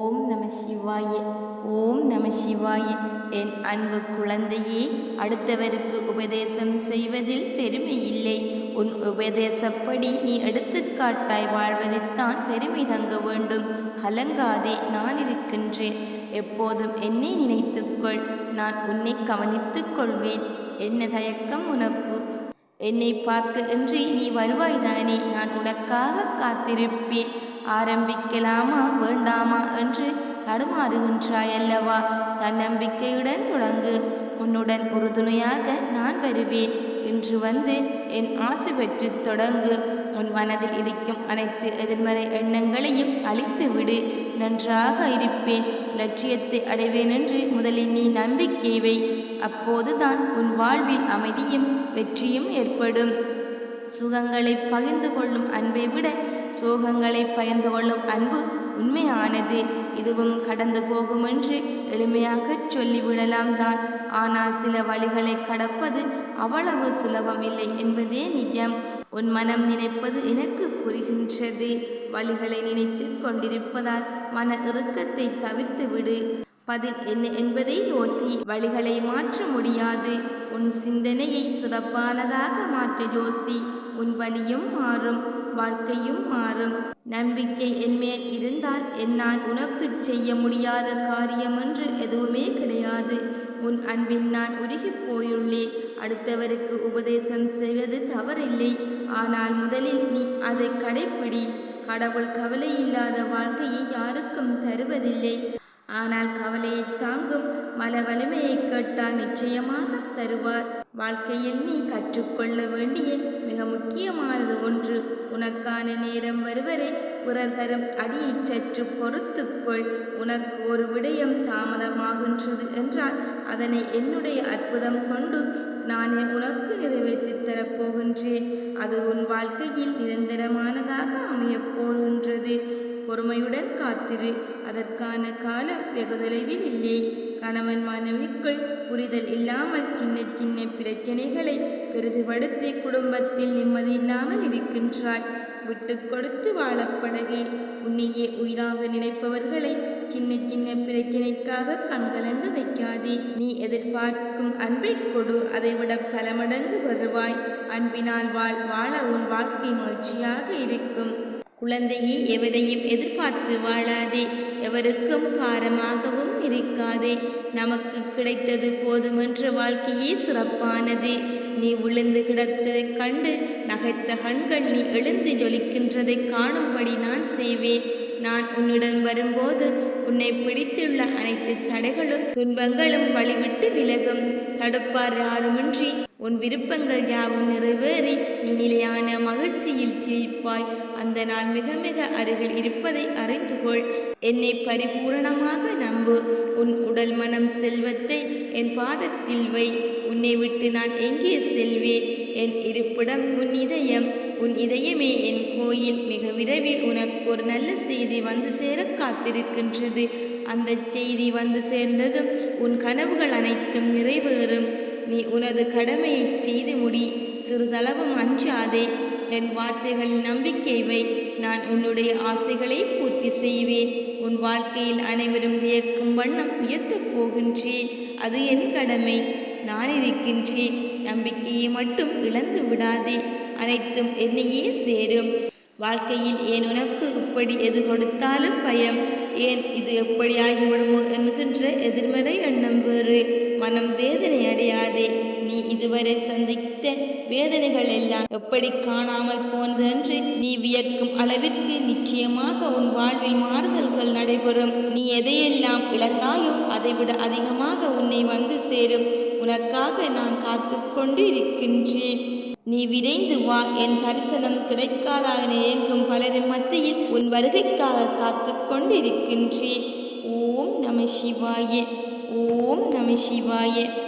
ஓம் நம சிவாய ஓம் நம சிவாய. என் அன்பு குழந்தையே அடுத்தவருக்கு உபதேசம் செய்வதில் பெருமை இல்லை. உன் உபதேசப்படி நீ எடுத்துக்காட்டாய் வாழ்வதைத்தான் பெருமை தங்க வேண்டும். கலங்காதே நான் இருக்கின்றேன். எப்போதும் என்னை நினைத்துக்கொள். நான் உன்னை கவனித்துக் கொள்வேன் என்ன தயக்கம் உனக்கு? என்னை பார்க்க இன்றி நீ வருவாய்தானே நான் உனக்காக காத்திருப்பேன். ஆரம்பிக்கலாமா வேண்டாமா என்று தடுமாறுகின்றாய் அல்லவா தன்னம்பிக்கையுடன் தொடங்கு. உன்னுடன் உறுதுணையாக நான் வருவேன். இன்று வந்து என் ஆசை பெற்று தொடங்கு. உன் மனதில் இருக்கும் அனைத்து எதிர்மறை எண்ணங்களையும் அழித்து விடு நன்றாக இருப்பேன். லட்சியத்தை அடைவேன் என்று முதலில் நீ நம்பிக்கை வை. அப்போதுதான் உன் வாழ்வில் அமைதியும் வெற்றியும் ஏற்படும். சுகங்களை பகிர்ந்து கொள்ளும் அன்பை விட சோகங்களை பகிர்ந்து கொள்ளும் அன்பு உண்மையானது. இதுவும் கடந்து போகும் என்று எளிமையாகச் சொல்லிவிடலாம் தான். ஆனால் சில வழிகளை கடப்பது அவ்வளவு சுலபம் இல்லை என்பதே நிஜம். உன் மனம் நினைப்பது எனக்கு புரிகின்றது. வழிகளை நினைத்து கொண்டிருப்பதால் மன இறுக்கத்தை தவிர்த்து விடு பதில் என்ன என்பதை யோசி வழிகளை மாற்ற முடியாது. உன் சிந்தனையை சிறப்பானதாக மாற்ற யோசி உன் வழியும் மாறும் வாழ்க்கையும் மாறும். நம்பிக்கை என்மேல் இருந்தால் என்னால் உனக்கு செய்ய முடியாத காரியம் என்று எதுவுமே கிடையாது. உன் அன்பில் நான் உருகி போயுள்ளேன். அடுத்தவருக்கு உபதேசம் செய்வது தவறில்லை. ஆனால் முதலில் நீ அதை கடைப்பிடி. கடவுள் கவலை இல்லாத வாழ்க்கையை யாருக்கும் தருவதில்லை. ஆனால் கவலையை தாங்கும் மன வலிமையை கேட்டால் நிச்சயமாக தருவார். வாழ்க்கையில் நீ கற்றுக்கொள்ள வேண்டிய மிக முக்கியமானது ஒன்று. உனக்கான நேரம் வருவரை பிறர் அடியை சற்று பொறுத்துக்கொள். உனக்கு ஒரு விடயம் தாமதமாகின்றது என்றால் அதனை என்னுடைய அற்புதம் கொண்டு நானே உனக்கு நிறைவேற்றித் தரப்போகின்றேன். அது உன் வாழ்க்கையில் நிரந்தரமானதாக அமையப் போகின்றது. பொறுமையுடன் காத்திரு. அதற்கான காலம் வெகு தொலைவில் இல்லை. கணவன் மனைவிக்குள் புரிதல் இல்லாமல் சின்ன சின்ன பிரச்சனைகளை பெரிதுபடுத்தி குடும்பத்தில் நிம்மதி இல்லாமல் இருக்கின்றாய் விட்டு கொடுத்து வாழப்பழகி உன்னையே உயிராக நினைப்பவர்களை சின்ன சின்ன பிரச்சனைக்காக கண்கலங்க வைக்காதே. நீ எதிர்பார்க்கும் அன்பை கொடு அதைவிட பல மடங்கு வருவாய். அன்பினால் வாழ் வாழ உன் வாழ்க்கை மகிழ்ச்சியாக இருக்கும். குழந்தையே எவரையும் எதிர்பார்த்து வாழாதே. எவருக்கும் பாரமாகவும் இருக்காதே. நமக்கு கிடைத்தது போதுமென்ற வாழ்க்கையே சிறப்பானது. நீ விழுந்து கிடத்ததைக் கண்டு நகைத்த கண்கள் நீ எழுந்து ஜொலிக்கின்றதை காணும்படி நான் செய்வேன். நான் உன்னுடன் வரும்போது உன்னை பிடித்துள்ள அனைத்து தடைகளும் துன்பங்களும் வழிவிட்டு விலகும். தடுப்பார் யாருமின்றி உன் விருப்பங்கள் யாவும் நிறைவேறி நீ நிலையான மகிழ்ச்சியில் சிரிப்பாய் அந்த நாள் மிக மிக அருகில் இருப்பதை அறிந்து கொள். என்னை பரிபூரணமாக நம்பு. உன் உடல் மனம் செல்வத்தை என் பாதத்தில் வை. உன்னை விட்டு நான் எங்கே செல்வேன்? என் இருப்பிடம் உன் இதயம். உன் இதயமே என் கோயில். மிக விரைவில் உனக்கு ஒரு நல்ல செய்தி வந்து சேர காத்திருக்கின்றது. அந்த செய்தி வந்து சேர்ந்ததும் உன் கனவுகள் அனைத்தும் நிறைவேறும். நீ உனது கடமையை செய்து முடி. சிறிதளவும் அஞ்சாதே என் வார்த்தைகளில் நம்பிக்கை வை. நான் உன்னுடைய ஆசைகளை பூர்த்தி செய்வேன். உன் வாழ்க்கையில் அனைவரும் வியக்கும் வண்ணம் உயர்த்தப் போகின்றேன். அது என் கடமை. நான் இருக்கின்றேன். நம்பிக்கையை மட்டும் இழந்து விடாதே. அனைத்தும் என்னையே சேரும். வாழ்க்கையில் ஏன் உனக்கு இப்படி எது கொடுத்தாலும் பயம்? ஏன் இது எப்படி ஆகிவிடுமோ என்கின்ற எதிர்மறை எண்ணம் வேறு. மனம் வேதனை அடையாதே. நீ இதுவரை சந்தித்த வேதனைகள் எல்லாம் எப்படி காணாமல் போனது என்று நீ வியக்கும் அளவிற்கு நிச்சயமாக உன் வாழ்வில் மாறுதல்கள் நடைபெறும். நீ எதையெல்லாம் இழந்தாயோ அதைவிட அதிகமாக உன்னை வந்து சேரும். உனக்காக நான் காத்து கொண்டு இருக்கின்றேன் நீ விரைந்து வா. என் தரிசனம் கிடைக்காதா என ஏங்கும் பலரின் மத்தியில் உன் வருகைக்காக காத்து கொண்டிருக்கின்றேன் ஓம் நம சிவாய ஓம் நம சிவாய.